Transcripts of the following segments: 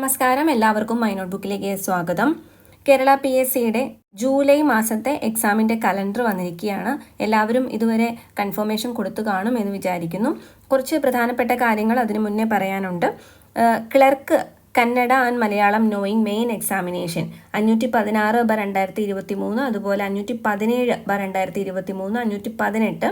നമസ്കാരം. എല്ലാവർക്കും my not ബുക്കിലേക്ക് സ്വാഗതം. കേരള പി എസ് സിയുടെ ജൂലൈ മാസത്തെ എക്സാമിന്റെ കലണ്ടർ വന്നിരിക്കുകയാണ്. എല്ലാവരും ഇതുവരെ കൺഫർമേഷൻ കൊടുത്തു കാണും എന്ന് വിചാരിക്കുന്നു. കുറച്ച് പ്രധാനപ്പെട്ട കാര്യങ്ങൾ അതിനു മുന്നേ പറയാനുണ്ട്. Clerk Kannada and Malayalam knowing main examination അഞ്ഞൂറ്റി പതിനാറ് ബ രണ്ടായിരത്തി ഇരുപത്തി മൂന്ന് അതുപോലെ അഞ്ഞൂറ്റി പതിനേഴ് ബ രണ്ടായിരത്തി ഇരുപത്തി മൂന്ന് അഞ്ഞൂറ്റി പതിനെട്ട്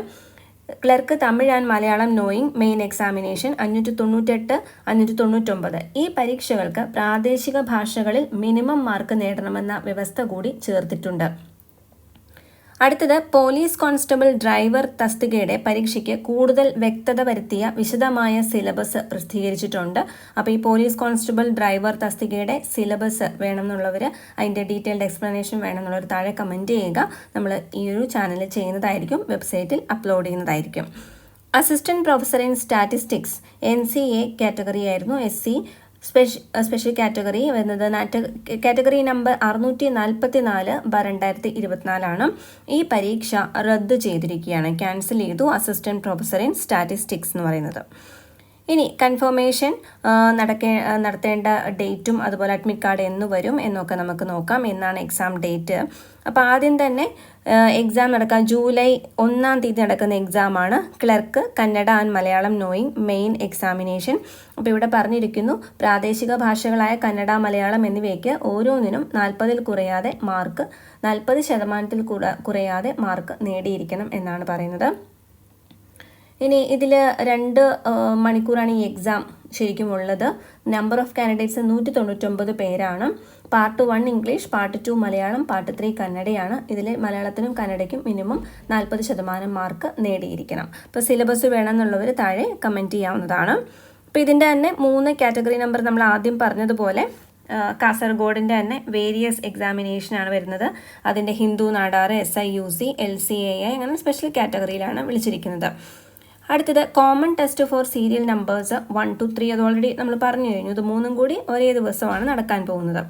clerk Tamil and Malayalam knowing main examination അഞ്ഞൂറ്റി തൊണ്ണൂറ്റെട്ട് അഞ്ഞൂറ്റി തൊണ്ണൂറ്റൊമ്പത് ഈ പരീക്ഷകൾക്ക് പ്രാദേശിക ഭാഷകളിൽ മിനിമം മാർക്ക് നേടണമെന്ന വ്യവസ്ഥ കൂടി ചേർത്തിട്ടുണ്ട്. അടുത്തത് പോലീസ് കോൺസ്റ്റബിൾ ഡ്രൈവർ തസ്തികയുടെ പരീക്ഷയ്ക്ക് കൂടുതൽ വ്യക്തത വരുത്തിയ വിശദമായ സിലബസ് പ്രസിദ്ധീകരിച്ചിട്ടുണ്ട്. അപ്പോൾ ഈ പോലീസ് കോൺസ്റ്റബിൾ ഡ്രൈവർ തസ്തികയുടെ സിലബസ് വേണമെന്നുള്ളവർ അതിന്റെ ഡീറ്റെയിൽഡ് എക്സ്പ്ലനേഷൻ വേണമെന്നുള്ളവർ താഴെ കമന്റ് ചെയ്യുക. നമ്മൾ ഈ ഒരു ചാനലിൽ ചെയ്യുന്നതായിരിക്കും വെബ്സൈറ്റിൽ അപ്ലോഡ് ചെയ്യുന്നതായിരിക്കും. Assistant professor in statistics N C A category ആയിരുന്നു S C. Special special category വരുന്നത് കാറ്റഗറി നമ്പർ അറുന്നൂറ്റി നാൽപ്പത്തി നാല് ബ രണ്ടായിരത്തി ഇരുപത്തിനാലാണ് ഈ പരീക്ഷ റദ്ദ് ചെയ്തിരിക്കുകയാണ്. ക്യാൻസൽ ചെയ്തു അസിസ്റ്റന്റ് പ്രൊഫസർ ഇൻ സ്റ്റാറ്റിസ്റ്റിക്സ് എന്ന് പറയുന്നത്. ഇനി കൺഫർമേഷൻ നടക്കേ നടത്തേണ്ട ഡേറ്റും അതുപോലെ അഡ്മിറ്റ് കാർഡ് എന്ന് വരും എന്നൊക്കെ നമുക്ക് നോക്കാം. എന്നാണ് എക്സാം ഡേറ്റ് അപ്പോൾ ആദ്യം തന്നെ എക്സാം നടക്കാൻ ജൂലൈ ഒന്നാം തീയതി നടക്കുന്ന എക്സാമാണ് clerk Kannada and Malayalam knowing main examination അപ്പോൾ ഇവിടെ പറഞ്ഞിരിക്കുന്നു പ്രാദേശിക ഭാഷകളായ കന്നഡ മലയാളം എന്നിവയ്ക്ക് ഓരോന്നിനും നാൽപ്പതിൽ കുറയാതെ മാർക്ക് നാൽപ്പത് ശതമാനത്തിൽ കുറയാതെ മാർക്ക് നേടിയിരിക്കണം എന്നാണ് പറയുന്നത്. ഇനി ഇതിൽ രണ്ട് മണിക്കൂറാണ് ഈ എക്സാം ശരിക്കും ഉള്ളത്. നമ്പർ ഓഫ് കാൻഡിഡേറ്റ്സ് നൂറ്റി തൊണ്ണൂറ്റൊമ്പത് പേരാണ്. Part one English part two Malayalam part three കന്നഡയാണ്. ഇതിൽ മലയാളത്തിനും കന്നഡയ്ക്കും മിനിമം നാൽപ്പത് ശതമാനം മാർക്ക് നേടിയിരിക്കണം. അപ്പോൾ സിലബസ് വേണമെന്നുള്ളവർ താഴെ കമന്റ് ചെയ്യാവുന്നതാണ്. അപ്പോൾ ഇതിന്റെ തന്നെ മൂന്ന് കാറ്റഗറി നമ്പർ നമ്മൾ ആദ്യം പറഞ്ഞതുപോലെ കാസർഗോഡിന്റെ തന്നെ വേരിയസ് എക്സാമിനേഷനാണ് വരുന്നത്. അതിന്റെ Hindu Nadar S I U C L C A അങ്ങനെ സ്പെഷ്യൽ കാറ്റഗറിയിലാണ് വിളിച്ചിരിക്കുന്നത്. അടുത്തത് common test for serial numbers one two three അത് ഓൾറെഡി നമ്മൾ പറഞ്ഞു കഴിഞ്ഞു. ഇത് മൂന്നും കൂടി ഒരേ ദിവസമാണ് നടക്കാൻ പോകുന്നത്.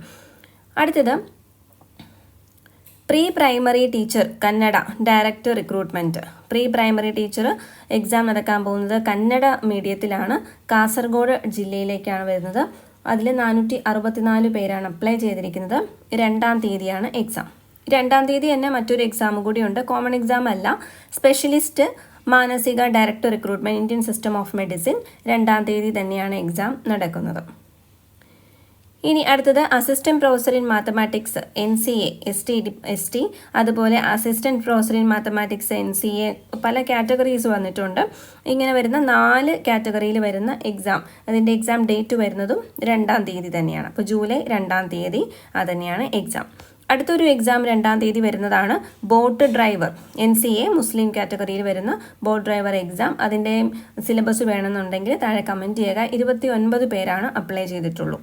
അടുത്തത് pre primary teacher Kannada director recruitment pre primary teacher exam നടക്കാൻ പോകുന്നത് കന്നഡ മീഡിയത്തിലാണ് കാസർഗോഡ് ജില്ലയിലേക്കാണ് വരുന്നത്. അതിൽ നാനൂറ്റി അറുപത്തിനാല് പേരാണ് അപ്ലൈ ചെയ്തിരിക്കുന്നത്. രണ്ടാം തീയതിയാണ് എക്സാം രണ്ടാം തീയതി തന്നെ മറ്റൊരു എക്സാം കൂടിയുണ്ട് കോമൺ എക്സാം അല്ല. സ്പെഷ്യലിസ്റ്റ് മാനസിക director recruitment Indian system of medicine രണ്ടാം തീയതി തന്നെയാണ് എക്സാം നടക്കുന്നത്. ഇനി അടുത്തത് assistant professor in mathematics N C A S T S T അതുപോലെ assistant professor in mathematics N C A പല കാറ്റഗറീസ് വന്നിട്ടുണ്ട്. ഇങ്ങനെ വരുന്ന നാല് കാറ്റഗറിയിൽ വരുന്ന എക്സാം. അതിന്റെ എക്സാം ഡേറ്റ് വരുന്നതും രണ്ടാം തീയതി തന്നെയാണ്. അപ്പോൾ ജൂലൈ രണ്ടാം തീയതി അതന്നെയാണ് എക്സാം. അടുത്തൊരു എക്സാം രണ്ടാം തീയതി വരുന്നതാണ് boat driver N C A Muslim കാറ്റഗറിയിൽ വരുന്ന ബോട്ട് ഡ്രൈവർ എക്സാം അതിന്റെ സിലബസ് വേണമെന്നുണ്ടെങ്കിൽ താഴെ കമന്റ് ചെയ്യുക. ഇരുപത്തി ഒൻപത് പേരാണ് അപ്ലൈ ചെയ്തിട്ടുള്ളൂ.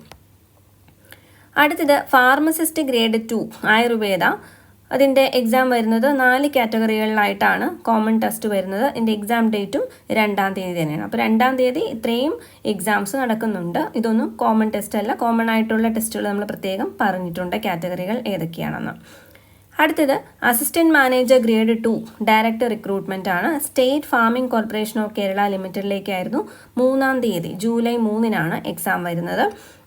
അടുത്തത് ഫാർമസിസ്റ്റ് ഗ്രേഡ് ടു ആയുർവേദ. അതിന്റെ എക്സാം വരുന്നത് നാല് കാറ്റഗറികളിലായിട്ടാണ് കോമൺ ടെസ്റ്റ് വരുന്നത്. ഇതിന്റെ എക്സാം ഡേറ്റും രണ്ടാം തീയതി തന്നെയാണ്. അപ്പോൾ രണ്ടാം തീയതി ഇത്രയും എക്സാംസ് നടക്കുന്നുണ്ട്. ഇതൊന്നും കോമൺ ടെസ്റ്റ് അല്ല. കോമൺ ആയിട്ടുള്ള ടെസ്റ്റുകൾ നമ്മൾ പ്രത്യേകം പറഞ്ഞിട്ടുണ്ട് കാറ്റഗറികൾ ഏതൊക്കെയാണെന്ന്. അടുത്തത് assistant manager grade two director recruitment ആണ്. State farming corporation of Kerala ലിമിറ്റഡിലേക്കായിരുന്നു മൂന്നാം തീയതി ജൂലൈ മൂന്നിനാണ് എക്സാം വരുന്നത്.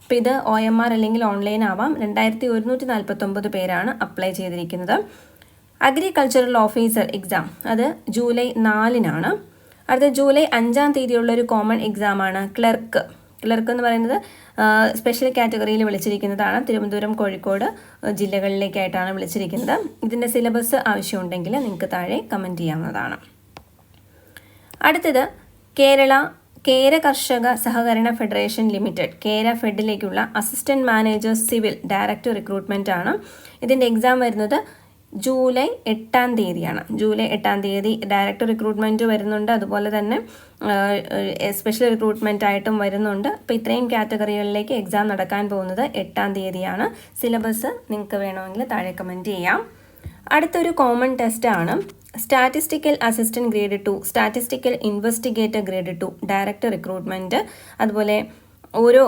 അപ്പോൾ ഇത് ഒ എം ആർ അല്ലെങ്കിൽ ഓൺലൈൻ ആവാം. രണ്ടായിരത്തി ഒരുന്നൂറ്റി നാൽപ്പത്തൊമ്പത് പേരാണ് അപ്ലൈ ചെയ്തിരിക്കുന്നത്. അഗ്രികൾച്ചറൽ ഓഫീസർ എക്സാം അത് ജൂലൈ നാലിനാണ്. അടുത്ത ജൂലൈ അഞ്ചാം തീയതിയുള്ള ഒരു കോമൺ എക്സാമാണ് ക്ലർക്ക് ക്ലർക്ക് എന്ന് പറയുന്നത് സ്പെഷ്യൽ കാറ്റഗറിയിൽ വിളിച്ചിരിക്കുന്നതാണ്. തിരുവനന്തപുരം കോഴിക്കോട് ജില്ലകളിലേക്കായിട്ടാണ് വിളിച്ചിരിക്കുന്നത്. ഇതിന്റെ സിലബസ് ആവശ്യമുണ്ടെങ്കിൽ നിങ്ങൾക്ക് താഴെ കമന്റ് ചെയ്യാവുന്നതാണ്. അടുത്തത് Kerala Kera Karshaka Sahakarana federation limited Kera ഫെഡിലേക്കുള്ള assistant manager civil director recruitment ആണ്. ഇതിന്റെ എക്സാം വരുന്നത് ജൂലൈ എട്ടാം തീയതിയാണ്. ജൂലൈ എട്ടാം തീയതി ഡയറക്ടർ റിക്രൂട്ട്മെന്റ് വരുന്നുണ്ട്. അതുപോലെ തന്നെ സ്പെഷ്യൽ റിക്രൂട്ട്മെന്റ് ആയിട്ടും വരുന്നുണ്ട്. അപ്പോൾ ഇത്രയും കാറ്റഗറികളിലേക്ക് എക്സാം നടക്കാൻ പോകുന്നത് എട്ടാം തീയതിയാണ്. സിലബസ് നിങ്ങൾക്ക് വേണമെങ്കിൽ താഴെ കമന്റ് ചെയ്യാം. അടുത്തൊരു കോമൺ ടെസ്റ്റ് ആണ്. Statistical assistant grade two statistical investigator grade two director recruitment അതുപോലെ ഓരോ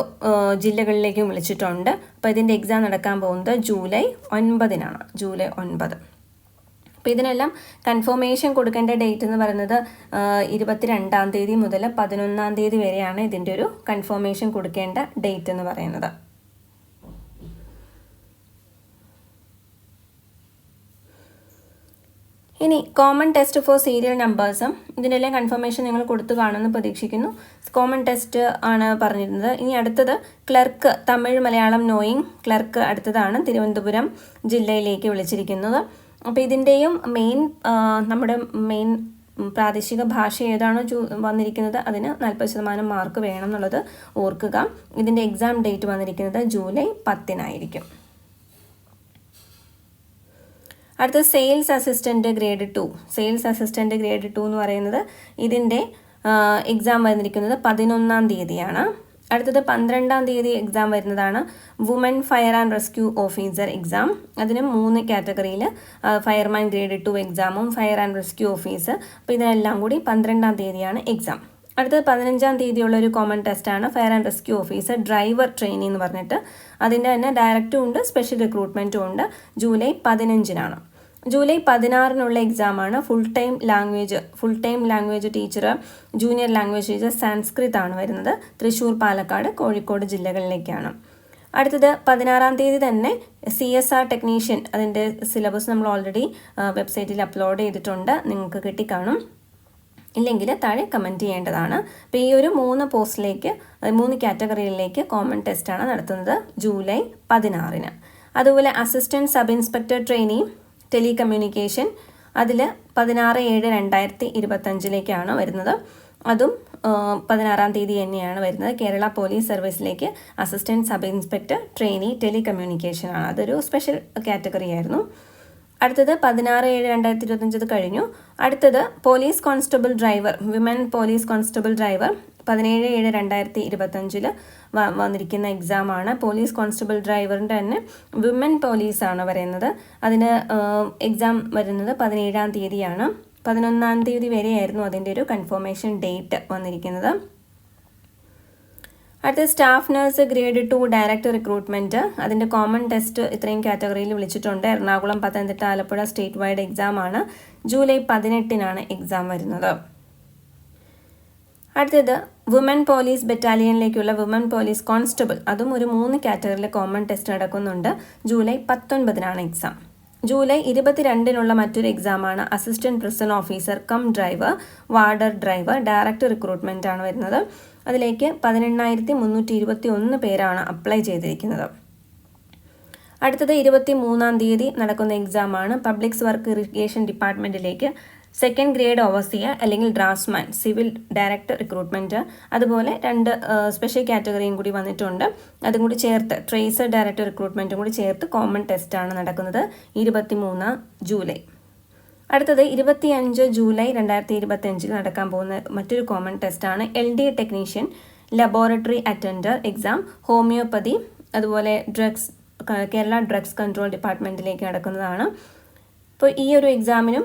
ജില്ലകളിലേക്കും വിളിച്ചിട്ടുണ്ട്. അപ്പോൾ ഇതിന്റെ എക്സാം നടക്കാൻ പോകുന്നത് ജൂലൈ ഒൻപതിനാണ് ജൂലൈ ഒൻപത്. അപ്പോൾ ഇതിനെല്ലാം കൺഫർമേഷൻ കൊടുക്കേണ്ട ഡേറ്റ് എന്ന് പറയുന്നത് ഇരുപത്തിരണ്ടാം തീയതി മുതൽ പതിനൊന്നാം തീയതി വരെയാണ് ഇതിന്റെ ഒരു കൺഫർമേഷൻ കൊടുക്കേണ്ട ഡേറ്റ് എന്ന് പറയുന്നത്. ഇനി കോമൺ ടെസ്റ്റ് ഫോർ സീരിയൽ നമ്പേഴ്സും ഇതിനെല്ലാം കൺഫർമേഷൻ നിങ്ങൾ കൊടുത്തു കാണുമെന്ന് പ്രതീക്ഷിക്കുന്നു. കോമൺ ടെസ്റ്റ് ആണ് പറഞ്ഞിരുന്നത്. ഇനി അടുത്തത് clerk Tamil Malayalam knowing clerk അടുത്തതാണ് തിരുവനന്തപുരം ജില്ലയിലേക്ക് വിളിച്ചിരിക്കുന്നത്. അപ്പോൾ ഇതിന്റെയും മെയിൻ നമ്മുടെ മെയിൻ പ്രാദേശിക ഭാഷ ഏതാണോ ചൂ വന്നിരിക്കുന്നത് അതിന് നാൽപ്പത് ശതമാനം മാർക്ക് വേണം എന്നുള്ളത് ഓർക്കുക. ഇതിന്റെ എക്സാം ഡേറ്റ് വന്നിരിക്കുന്നത് ജൂലൈ പത്തിനായിരിക്കും. അടുത്ത sales assistant grade two sales assistant grade two എന്ന് പറയുന്നത് ഇതിന്റെ എക്സാം വന്നിരിക്കുന്നത് പതിനൊന്നാം തീയതിയാണ്. അടുത്തത് പന്ത്രണ്ടാം തീയതി എക്സാം വരുന്നതാണ് woman fire and rescue officer exam അതിന് മൂന്ന് കാറ്റഗറിയിൽ ഫയർമാൻ ഗ്രേഡ് ടു എക്സാമും ഫയർ ആൻഡ് റെസ്ക്യൂ ഓഫീസർ അപ്പോൾ ഇതിനെല്ലാം കൂടി പന്ത്രണ്ടാം തീയതിയാണ് എക്സാം അടുത്തത് പതിനഞ്ചാം തീയതിയുള്ള ഒരു കോമൺ ടെസ്റ്റാണ് fire and rescue officer driver training എന്ന് പറഞ്ഞിട്ട്. അതിന്റെ തന്നെ ഡയറക്റ്റും ഉണ്ട് സ്പെഷ്യൽ റിക്രൂട്ട്മെന്റും ഉണ്ട്. ജൂലൈ പതിനഞ്ചിനാണ്. ജൂലൈ പതിനാറിനുള്ള എക്സാമാണ് full time language full time language teacher junior language teacher Sanskrit ആണ് വരുന്നത്. തൃശ്ശൂർ പാലക്കാട് കോഴിക്കോട് ജില്ലകളിലേക്കാണ്. അടുത്തത് പതിനാറാം തീയതി തന്നെ സി എസ് ആർ ടെക്നീഷ്യൻ അതിന്റെ സിലബസ് നമ്മൾ ഓൾറെഡി വെബ്സൈറ്റിൽ അപ്ലോഡ് ചെയ്തിട്ടുണ്ട്. നിങ്ങൾക്ക് കിട്ടിക്കാണും. ഇല്ലെങ്കിൽ താഴെ കമന്റ് ചെയ്യേണ്ടതാണ്. അപ്പോൾ ഈ ഒരു മൂന്ന് പോസ്റ്റിലേക്ക് മൂന്ന് കാറ്റഗറിയിലേക്ക് കോമൺ ടെസ്റ്റാണ് നടത്തുന്നത് ജൂലൈ പതിനാറിന്. അതുപോലെ assistant sub inspector training telecommunication അതിൽ പതിനാറ് ഏഴ് രണ്ടായിരത്തി ഇരുപത്തഞ്ചിലേക്കാണ് വരുന്നത്. അതും പതിനാറാം തീയതി തന്നെയാണ് വരുന്നത്. Kerala police സർവീസിലേക്ക് assistant sub inspector trainee telecommunication ആണ്. അതൊരു സ്പെഷ്യൽ കാറ്റഗറി ആയിരുന്നു. അടുത്തത് പതിനാറ് ഏഴ് രണ്ടായിരത്തി ഇരുപത്തഞ്ചത് കഴിഞ്ഞു. അടുത്തത് police constable driver women police constable driver പതിനേഴ് ഏഴ് രണ്ടായിരത്തി ഇരുപത്തഞ്ചിൽ വന്നിരിക്കുന്ന എക്സാമാണ് പോലീസ് കോൺസ്റ്റബിൾ ഡ്രൈവറിന്റെ തന്നെ വിമൻ പോലീസാണ് പറയുന്നത്. അതിന് എക്സാം വരുന്നത് പതിനേഴാം തീയതിയാണ്. പതിനൊന്നാം തീയതി വരെയായിരുന്നു അതിന്റെ ഒരു കൺഫർമേഷൻ ഡേറ്റ് വന്നിരിക്കുന്നത്. അടുത്ത staff nurse grade two director recruitment അതിന്റെ കോമൺ ടെസ്റ്റ് ഇത്രയും കാറ്റഗറിയിൽ വിളിച്ചിട്ടുണ്ട്. Ernakulam Pathanamthitta Alappuzha state wide exam ആണ്. ജൂലൈ പതിനെട്ടിനാണ് എക്സാം വരുന്നത്. അടുത്തത് വുമൻ പോലീസ് ബറ്റാലിയനിലേക്കുള്ള വുമൻ പോലീസ് കോൺസ്റ്റബിൾ അതും ഒരു മൂന്ന് കാറ്റഗറിയിലെ കോമൺ ടെസ്റ്റ് നടക്കുന്നുണ്ട്. ജൂലൈ പത്തൊൻപതിനാണ് എക്സാം ജൂലൈ ഇരുപത്തിരണ്ടിനുള്ള മറ്റൊരു എക്സാമാണ് assistant prison officer cum driver warder driver director recruitment ആണ് വരുന്നത്. അതിലേക്ക് പതിനെണ്ണായിരത്തി മുന്നൂറ്റി ഇരുപത്തി ഒന്ന് പേരാണ് അപ്ലൈ ചെയ്തിരിക്കുന്നത്. അടുത്തത് ഇരുപത്തി മൂന്നാം തീയതി നടക്കുന്ന എക്സാമാണ് പബ്ലിക്സ് വർക്ക് ഇറിഗേഷൻ ഡിപ്പാർട്ട്മെന്റിലേക്ക് സെക്കൻഡ് ഗ്രേഡ് ഓവർസിയർ അല്ലെങ്കിൽ ഡ്രാഫ്റ്റ്സ്മാൻ സിവിൽ ഡയറക്ടർ റിക്രൂട്ട്മെന്റ് അതുപോലെ രണ്ട് സ്പെഷ്യൽ കാറ്റഗറിയും കൂടി വന്നിട്ടുണ്ട്. അതും കൂടി ചേർത്ത് ട്രേസർ ഡയറക്ടർ റിക്രൂട്ട്മെന്റും കൂടി ചേർത്ത് കോമൺ ടെസ്റ്റാണ് നടക്കുന്നത് ഇരുപത്തി മൂന്ന് ജൂലൈ. അടുത്തത് ഇരുപത്തിയഞ്ച് ജൂലൈ രണ്ടായിരത്തി ഇരുപത്തി അഞ്ചിൽ നടക്കാൻ പോകുന്ന മറ്റൊരു കോമൺ ടെസ്റ്റാണ് L D A technician laboratory attender exam homoeopathy അതുപോലെ ഡ്രഗ്സ് കേരള ഡ്രഗ്സ് കൺട്രോൾ ഡിപ്പാർട്ട്മെന്റിലേക്ക് നടക്കുന്നതാണ്. അപ്പോൾ ഈ ഒരു എക്സാമിനും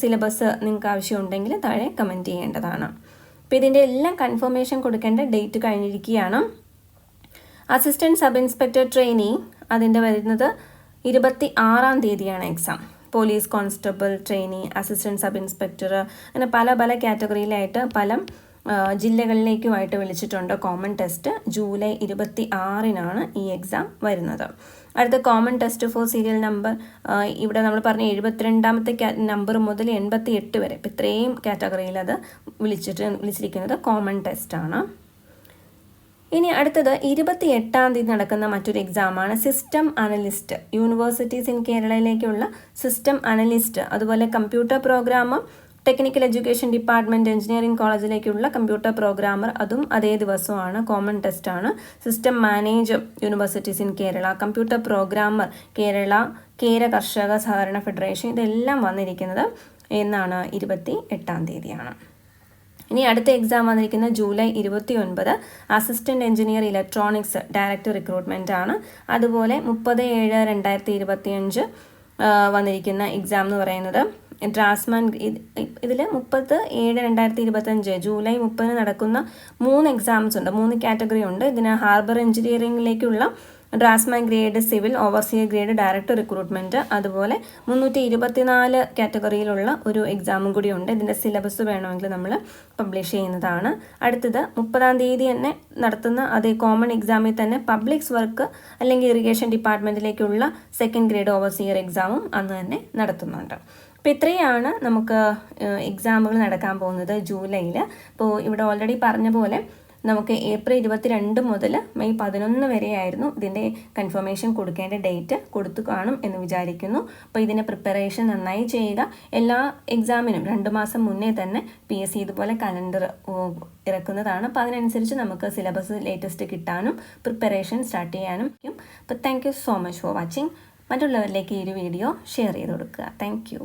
സിലബസ് നിങ്ങൾക്ക് ആവശ്യമുണ്ടെങ്കിൽ താഴെ കമന്റ് ചെയ്യേണ്ടതാണ്. അപ്പോൾ ഇതിന്റെ എല്ലാം കൺഫർമേഷൻ കൊടുക്കേണ്ട ഡേറ്റ് കഴിഞ്ഞിരിക്കുകയാണ്. അസിസ്റ്റന്റ് സബ് ഇൻസ്പെക്ടർ ട്രെയിനി അതിന്റെ വരുന്നത് ഇരുപത്തി ആറാം തീയതിയാണ് exam police constable trainee assistant sub inspector അങ്ങനെ പല പല കാറ്റഗറിയിലായിട്ട് പല ജില്ലകളിലേക്കുമായിട്ട് വിളിച്ചിട്ടുണ്ട് കോമൺ ടെസ്റ്റ് ജൂലൈ ഇരുപത്തി ആറിനാണ് ഈ എക്സാം വരുന്നത്. അടുത്ത common test for serial number ഇവിടെ നമ്മൾ പറഞ്ഞ എഴുപത്തിരണ്ടാമത്തെ നമ്പർ മുതൽ എൺപത്തി എട്ട് വരെ. ഇപ്പം ഇത്രയും കാറ്റഗറിയിൽ അത് വിളിച്ചിട്ട് വിളിച്ചിരിക്കുന്നത് കോമൺ ടെസ്റ്റാണ് ഇനി അടുത്തത് ഇരുപത്തി എട്ടാം തീയതി നടക്കുന്ന മറ്റൊരു എക്സാമാണ് സിസ്റ്റം അനലിസ്റ്റ് യൂണിവേഴ്സിറ്റീസ് ഇൻ കേരളയിലേക്കുള്ള സിസ്റ്റം അനലിസ്റ്റ് അതുപോലെ computer programmer technical education department engineering കോളേജിലേക്കുള്ള computer programmer അതും അതേ ദിവസമാണ് കോമൺ ടെസ്റ്റാണ് system manager universities in Kerala computer programmer Kerala Kera Karshaka Sahakarana federation ഇതെല്ലാം വന്നിരിക്കുന്നത് എന്നാണ് ഇരുപത്തി എട്ടാം തീയതിയാണ്. ഇനി അടുത്ത എക്സാം വന്നിരിക്കുന്നത് ജൂലൈ ഇരുപത്തി ഒൻപത് assistant engineer electronics director recruitment ആണ്. അതുപോലെ മുപ്പത് ഏഴ് രണ്ടായിരത്തി ഇരുപത്തിയഞ്ച് വന്നിരിക്കുന്ന എക്സാം എന്ന് പറയുന്നത് ഡ്രാസ്മാൻ ഇതിൽ മുപ്പത് ഏഴ് രണ്ടായിരത്തി ഇരുപത്തഞ്ച് ജൂലൈ മുപ്പതിന് നടക്കുന്ന മൂന്ന് എക്സാംസ് ഉണ്ട്. മൂന്ന് കാറ്റഗറി ഉണ്ട്. ഇതിന് harbour എഞ്ചിനീയറിംഗിലേക്കുള്ള draftsman grade civil overseer grade director recruitment അതുപോലെ മുന്നൂറ്റി ഇരുപത്തിനാല് കാറ്റഗറിയിലുള്ള ഒരു എക്സാമും കൂടി ഉണ്ട്. ഇതിന്റെ സിലബസ് വേണമെങ്കിൽ നമ്മൾ പബ്ലിഷ് ചെയ്യുന്നതാണ്. അടുത്തത് മുപ്പതാം തീയതി തന്നെ നടത്തുന്ന അതേ കോമൺ എക്സാമിൽ തന്നെ പബ്ലിക്സ് വർക്ക് അല്ലെങ്കിൽ ഇറിഗേഷൻ ഡിപ്പാർട്ട്മെന്റിലേക്കുള്ള സെക്കൻഡ് ഗ്രേഡ് ഓവർസിയർ എക്സാമും അന്ന് തന്നെ നടത്തുന്നുണ്ട്. അപ്പോൾ ഇത്രയാണ് നമുക്ക് എക്സാമുകൾ നടക്കാൻ പോകുന്നത് ജൂലൈയിൽ അപ്പോൾ ഇവിടെ ഓൾറെഡി പറഞ്ഞ പോലെ നമുക്ക് ഏപ്രിൽ ഇരുപത്തിരണ്ട് മുതൽ മെയ് പതിനൊന്ന് വരെയായിരുന്നു ഇതിന്റെ കൺഫർമേഷൻ കൊടുക്കേണ്ട ഡേറ്റ് കൊടുത്തു കാണും എന്ന് വിചാരിക്കുന്നു. അപ്പോൾ ഇതിന്റെ പ്രിപ്പറേഷൻ നന്നായി ചെയ്യുക എല്ലാ എക്സാമിനും രണ്ട് മാസം മുന്നേ തന്നെ പി എസ് സി ഇതുപോലെ കലണ്ടർ ഇറക്കുന്നതാണ്. അപ്പോൾ അതിനനുസരിച്ച് നമുക്ക് സിലബസ് ലേറ്റസ്റ്റ് കിട്ടാനും പ്രിപ്പറേഷൻ സ്റ്റാർട്ട് ചെയ്യാനും അപ്പോൾ thank so much for watching മറ്റുള്ളവരിലേക്ക് ഈ ഒരു വീഡിയോ ഷെയർ ചെയ്ത് കൊടുക്കുക. താങ്ക്